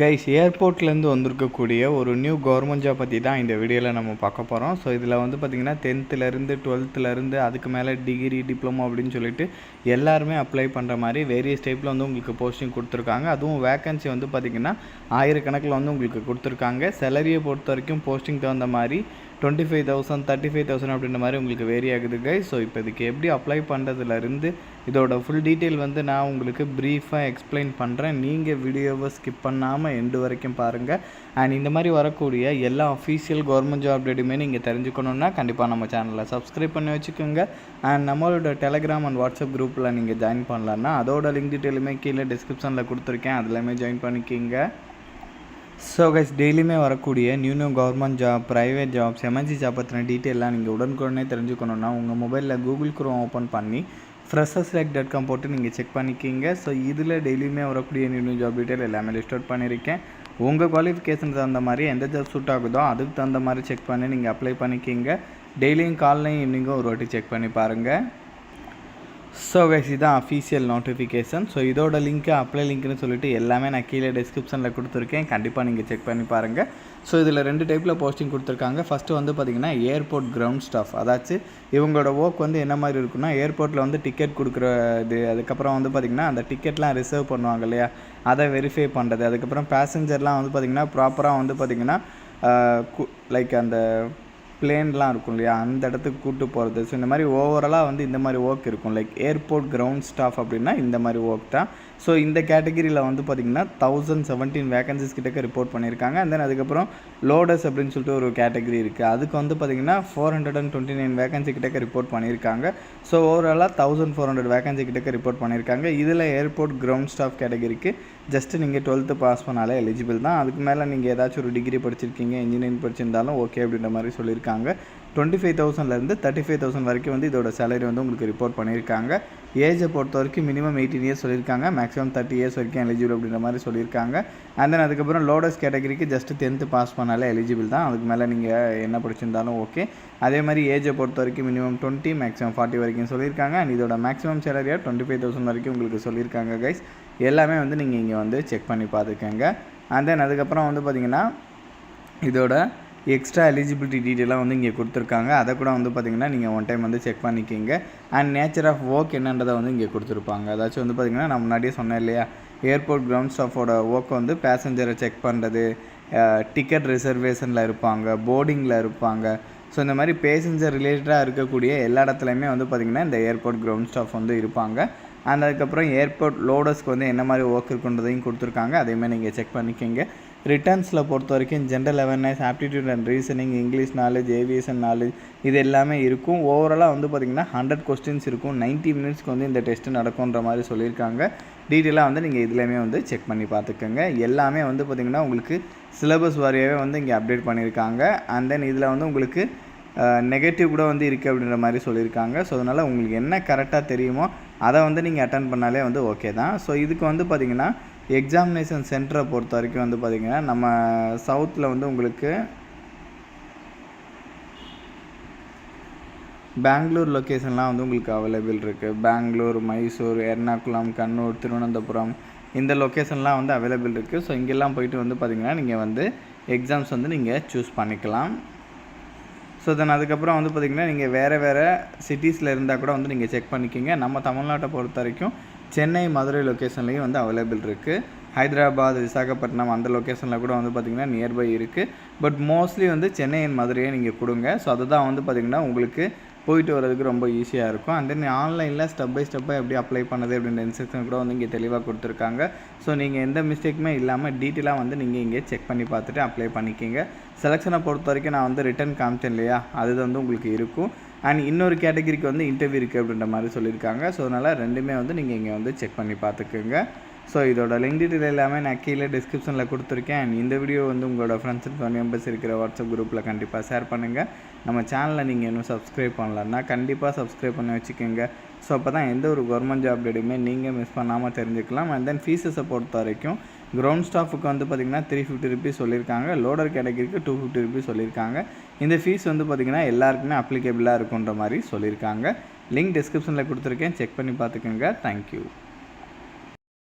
Guys ஏர்போர்ட்லேருந்து வந்திருக்கக்கூடிய ஒரு new government job பற்றி தான் இந்த வீடியோவில் நம்ம பார்க்க போகிறோம் ஸோ இதில் வந்து பார்த்திங்கன்னா டென்த்துலேருந்து டுவெல்த்துலேருந்து அதுக்கு மேலே டிகிரி டிப்ளமோ அப்படின்னு சொல்லிட்டு எல்லாருமே அப்ளை பண்ணுற மாதிரி வேரியஸ் டைப்பில் வந்து உங்களுக்கு போஸ்டிங் கொடுத்துருக்காங்க. அதுவும் வேக்கன்சி வந்து பார்த்திங்கன்னா ஆயிரக்கணக்கில் வந்து உங்களுக்கு கொடுத்துருக்காங்க. சேலரியை பொறுத்த வரைக்கும் போஸ்டிங் தகுந்த மாதிரி twenty five thousand thirty five thousand அப்படின்ற மாதிரி உங்களுக்கு வேரி ஆகுது கைஸ் ஸோ இப்போ இதுக்கு எப்படி அப்ளை பண்ணுறதுலேருந்து இதோட ஃபுல் டீட்டெயில் வந்து நான் உங்களுக்கு ப்ரீஃபாக எக்ஸ்பிளைன் பண்ணுறேன் நீங்கள் வீடியோவை ஸ்கிப் பண்ணாமல் எண்டு வரைக்கும் பாருங்கள் அண்ட் இந்த மாதிரி வரக்கூடிய எல்லா அஃபீஷியல் கவர்மெண்ட் ஜாப் டேட்டுமே நீங்கள் தெரிஞ்சுக்கணுன்னா கண்டிப்பாக நம்ம சேனலை சப்ஸ்கிரைப் பண்ணி வச்சுக்கோங்க. அண்ட் நம்மளோட டெலகிராம் அண்ட் வாட்ஸ்அப் குரூப்பில் நீங்கள் ஜாயின் பண்ணலான்னா அதோட லிங்க் டீட்டெயிலுமே கீழே டிஸ்கிரிப்ஷனில் கொடுத்துருக்கேன். அதுலேயுமே ஜாயின் பண்ணிக்கிங்க. ஸோ கைஸ் டெய்லியுமே வரக்கூடிய new new government job private jobs எமர்ஜி job பற்றின டீட்டெயிலாம் நீங்கள் உடனுக்குடனே தெரிஞ்சுக்கணுன்னா உங்கள் மொபைலில் கூகுள் குரோம் ஓப்பன் பண்ணி ஃப்ரெஷர் லைக் டாட் காம் போட்டு நீங்கள் செக் பண்ணிக்கிங்க. ஸோ இதில் டெய்லியுமே வரக்கூடிய நியூ நியூ ஜாப் டீட்டெயில் எல்லாமே லிஸ்ட் அவுட் பண்ணியிருக்கேன் உங்கள் குவாலிஃபிகேஷன் தகுந்த மாதிரி எந்த ஜாப் சூட் ஆகுதோ அதுக்கு தகுந்த மாதிரி செக் பண்ணி நீங்கள் அப்ளை பண்ணிக்கிங்க. டெய்லியும் காலையும் ஈவினிங்கும் ஒரு வாட்டி செக் பண்ணி பாருங்கள் ஸோ கைஸ் இதுதான் அஃபீஷியல் நோட்டிஃபிகேஷன் ஸோ இதோட லிங்க்கு அப்ளை லிங்க்னு சொல்லிட்டு எல்லாமே நான் கீழே டிஸ்கிரிப்ஷனில் கொடுத்துருக்கேன். கண்டிப்பாக நீங்கள் செக் பண்ணி பாருங்கள் ஸோ இதில் ரெண்டு டைப்பில் போஸ்டிங் கொடுத்துருக்காங்க. ஃபஸ்ட்டு வந்து பார்த்திங்கன்னா ஏர்போர்ட் கிரவுண்ட் ஸ்டாஃப் அதாச்சும் இவங்களோட ஒர்க் வந்து என்ன மாதிரி இருக்குன்னா ஏர்போர்ட்டில் வந்து டிக்கெட் கொடுக்குறது அதுக்கப்புறம் வந்து பார்த்திங்கன்னா அந்த டிக்கெட்லாம் ரிசர்வ் பண்ணுவாங்க இல்லையா? அதை வெரிஃபை பண்ணுறது அதுக்கப்புறம் பேசஞ்சர்லாம் வந்து பார்த்திங்கன்னா ப்ராப்பராக வந்து பார்த்திங்கன்னா லைக் அந்த பிளேன்லாம் இருக்கும் இல்லையா? அந்த இடத்துக்கு கூப்பிட்டு போகிறது ஸோ இந்த மாதிரி ஓவராலாக வந்து இந்த மாதிரி ஒர்க் இருக்கும். லைக் ஏர்போர்ட் கிரவுண்ட் ஸ்டாஃப் அப்படின்னா இந்த மாதிரி ஒர்க் தான். ஸோ இந்த கேட்டகிரியில் வந்து பார்த்திங்கன்னா தௌசண்ட் செவன்டீன் வேகன்சிஸ் கிட்டக்க ரிப்போர்ட் பண்ணியிருக்காங்க. அண்ட் தென் அதுக்கப்புறம் லோடஸ் அப்படின்னு சொல்லிட்டு ஒரு கேட்டகிரி இருக்குது அதுக்கு வந்து பார்த்திங்கன்னா four hundred and twenty nine vacancy கிட்டக்க ரிப்போர்ட் பண்ணியிருக்காங்க. ஸோ ஓவராலாக தௌசண்ட் ஃபோர் ஹண்ட்ரட் வேகன்சி கிட்டக்க ரிப்போர்ட் பண்ணியிருக்காங்க. இதில் ஏர்போர்ட் கிரவுண்ட் ஸ்டாஃப் கேட்டகிரிக்கு ஜஸ்ட்டு நீங்கள் டுவெல்த்து பாஸ் பண்ணாலே எலிஜிபிள் தான். அதுக்கு மேலே நீங்கள் ஏதாச்சும் ஒரு டிகிரி படிச்சிருக்கீங்க இன்ஜினியரிங் படிச்சிருந்தாலும் ஓகே அப்படின்ற மாதிரி சொல்லியிருக்காங்க. டுவெண்ட்டி ஃபைவ் தௌசண்ட்லேருந்து தேர்ட்டி ஃபைவ் தௌசண்ட் வரைக்கும் வந்து இதோட சேலரி வந்து உங்களுக்கு ரிப்போர்ட் பண்ணியிருக்காங்க. ஏஜை பொறுத்த வரைக்கும் மினிமம் எயிட்டீன் இயர்ஸ் சொல்லியிருக்காங்க. மேக்ஸிமம் தேர்ட்டி இயர்ஸ் வரைக்கும் எலிஜிபிள் அப்படின்ற மாதிரி சொல்லியிருக்காங்க. அண்ட் தென் அதுக்கப்புறம் லோடஸ் கேட்டகரிக்கு ஜஸ்ட் டென்த்து பாஸ் பண்ணாலே எலிஜிபிள் தான். அதுக்கு மேலே நீங்கள் என்ன படிச்சிருந்தாலும் ஓகே அதே மாதிரி ஏஜை பொறுத்த வரைக்கும் மினிமம் டுவெண்ட்டி மேக்ஸிமம் ஃபார்ட்டி வரைக்கும் சொல்லியிருக்காங்க. அண்ட் இதோட மேக்ஸிமம் சேலரியாக டுவெண்ட்டி ஃபைவ் தௌசண்ட் வரைக்கும் உங்களுக்கு சொல்லியிருக்காங்க கைஸ் எல்லாமே வந்து நீங்கள் இங்கே வந்து செக் பண்ணி பார்த்துக்கோங்க. அண்ட் தென் அதுக்கப்புறம் வந்து பார்த்திங்கன்னா இதோட எக்ஸ்ட்ரா எலிஜிபிலிட்டி டீட்டெயிலாக வந்து இங்கே கொடுத்துருக்காங்க. அதை கூட வந்து பார்த்திங்கன்னா நீங்கள் ஒன் டைம் வந்து செக் பண்ணிக்கிங்க. அண்ட் நேச்சர் ஆஃப் ஒர்க் என்னன்றதை வந்து இங்கே கொடுத்துருப்பாங்க. அதாச்சும் வந்து பார்த்திங்கன்னா நான் முன்னாடியே சொன்னேன் இல்லையா? ஏர்போர்ட் கிரவுண்ட் ஸ்டாஃபோட ஒர்க் வந்து பேசஞ்சரை செக் பண்ணுறது டிக்கெட் ரிசர்வேஷனில் இருப்பாங்க போர்டிங்கில் இருப்பாங்க. ஸோ இந்த மாதிரி பேசஞ்சர் ரிலேட்டடாக இருக்கக்கூடிய எல்லா இடத்துலையுமே வந்து பார்த்திங்கன்னா இந்த ஏர்போர்ட் கிரவுண்ட் ஸ்டாஃப் வந்து இருப்பாங்க. அண்ட் அதுக்கப்புறம் ஏர்போர்ட் லோடர்ஸ்க்கு வந்து என்ன மாதிரி ஒர்க் இருக்குன்றதையும் கொடுத்துருக்காங்க. அதேமாதிரி நீங்கள் செக் பண்ணிக்கோங்க. ரிட்டர்ன்ஸில் பொறுத்த வரைக்கும் general awareness aptitude and reasoning English knowledge aviation knowledge இது எல்லாமே இருக்கும். ஓவராலாக வந்து பார்த்திங்கன்னா ஹண்ட்ரட் கொஸ்டின்ஸ் இருக்கும். நைன்ட்டி மினிட்ஸ்க்கு வந்து இந்த டெஸ்ட்டு நடக்குன்ற மாதிரி சொல்லியிருக்காங்க. டீட்டெயிலாக வந்து நீங்கள் இதுலேயுமே வந்து செக் பண்ணி பார்த்துக்கோங்க. எல்லாமே வந்து பார்த்திங்கன்னா உங்களுக்கு சிலபஸ் வாரியாகவே வந்து இங்கே அப்டேட் பண்ணியிருக்காங்க. அண்ட் தென் இதில் வந்து உங்களுக்கு நெகட்டிவ் கூட வந்து இருக்குது அப்படின்ற மாதிரி சொல்லியிருக்காங்க. ஸோ அதனால் உங்களுக்கு என்ன கரெக்டாக தெரியுமோ அதை வந்து நீங்கள் அட்டன் பண்ணாலே வந்து ஓகே தான். ஸோ இதுக்கு வந்து பார்த்திங்கன்னா எக்ஸாமினேஷன் சென்டரை பொறுத்த வரைக்கும் வந்து பார்த்திங்கன்னா நம்ம சவுத்தில் வந்து உங்களுக்கு பெங்களூர் லொக்கேஷன்லாம் வந்து உங்களுக்கு அவைலபிள் இருக்குது பெங்களூர் மைசூர் எர்ணாகுளம் கண்ணூர் திருவனந்தபுரம் இந்த லொக்கேஷன்லாம் வந்து அவைலபிள் இருக்குது ஸோ இங்கெல்லாம் போயிட்டு வந்து பார்த்திங்கன்னா நீங்கள் வந்து எக்ஸாம்ஸ் வந்து நீங்கள் சூஸ் பண்ணிக்கலாம். ஸோ தென் அதுக்கப்புறம் வந்து பார்த்திங்கன்னா நீங்கள் வேறு வேறு சிட்டிஸில் இருந்தால் கூட வந்து நீங்கள் செக் பண்ணிக்கிங்க. நம்ம தமிழ்நாட்டை பொறுத்த வரைக்கும் சென்னை மதுரை லொக்கேஷன்லேயும் வந்து அவைலபிள் இருக்குது ஹைதராபாத் விசாகப்பட்டினம் அந்த லொக்கேஷனில் கூட வந்து பார்த்திங்கன்னா நியர்பை இருக்குது பட் மோஸ்ட்லி வந்து சென்னை அண்ட் மதுரையை நீங்கள் கொடுங்க. ஸோ அதுதான் வந்து பார்த்திங்கன்னா உங்களுக்கு போயிட்டு வரதுக்கு ரொம்ப ஈஸியாக இருக்கும். அண்ட் தென் ஆன்லைனில் ஸ்டெப் பை ஸ்டெப்பாக எப்படி அப்ளை பண்ணது அப்படின்ற இன்ஸ்ட்ரக்ஷன் கூட வந்து இங்கே தெளிவாக கொடுத்துருக்காங்க. ஸோ நீங்கள் எந்த மிஸ்டேக்குமே இல்லாமல் டீட்டெயிலாக வந்து நீங்கள் இங்கே செக் பண்ணி பார்த்துட்டு அப்ளை பண்ணிக்கிங்க. செலெக்ஷனை பொறுத்த வரைக்கும் நான் வந்து ரிட்டன் காமிச்சேன் இல்லையா? அது வந்து உங்களுக்கு இருக்கும். அண்ட் இன்னொரு கேட்டகரிக்கு வந்து இன்டர்வியூ இருக்குது அப்படின்ற மாதிரி சொல்லியிருக்காங்க. ஸோ அதனால் ரெண்டுமே வந்து நீங்கள் இங்கே வந்து செக் பண்ணி பார்த்துக்குங்க. ஸோ இதோட லிங்க் டீட்டெயில் எல்லாமே நான் கீழே டிஸ்கிரிப்ஷனில் கொடுத்துருக்கேன். அண்ட் இந்த வீடியோ வந்து உங்களோட ஃப்ரெண்ட்ஸ் அண்ட் ஃபேமிலி மெம்பர்ஸ் இருக்கிற வாட்ஸ்அப் குரூப்பில் கண்டிப்பாக ஷேர் பண்ணுங்கள் நம்ம சேனலை நீங்கள் இன்னும் சப்ஸ்கிரைப் பண்ணலன்னா கண்டிப்பாக சப்ஸ்கிரைப் பண்ணி வச்சுக்கோங்க. ஸோ அப்போ தான் எந்த ஒரு கவர்மெண்ட் ஜாப் டேட்டுமே நீங்கள் மிஸ் பண்ணாமல் தெரிஞ்சுக்கலாம். அண்ட் தென் ஃபீஸஸை பொறுத்த வரைக்கும் கிரவுண்ட் ஸ்டாஃபுக்கு வந்து பார்த்திங்கன்னா த்ரீ ஃபிஃப்டி ருபீஸ் சொல்லியிருக்காங்க. லோடர் கேட்டகரிக்கு டூ ஃபிஃப்டி ருபீஸ் சொல்லியிருக்காங்க. இந்த ஃபீஸ் வந்து பார்த்திங்கன்னா எல்லாருக்குமே அப்ளிகபிளாக இருக்குன்ற மாதிரி சொல்லியிருக்காங்க. லிங்க் டிஸ்கிரிப்ஷனில் கொடுத்துருக்கேன். செக் பண்ணி பார்த்துக்கோங்க. தேங்க்யூ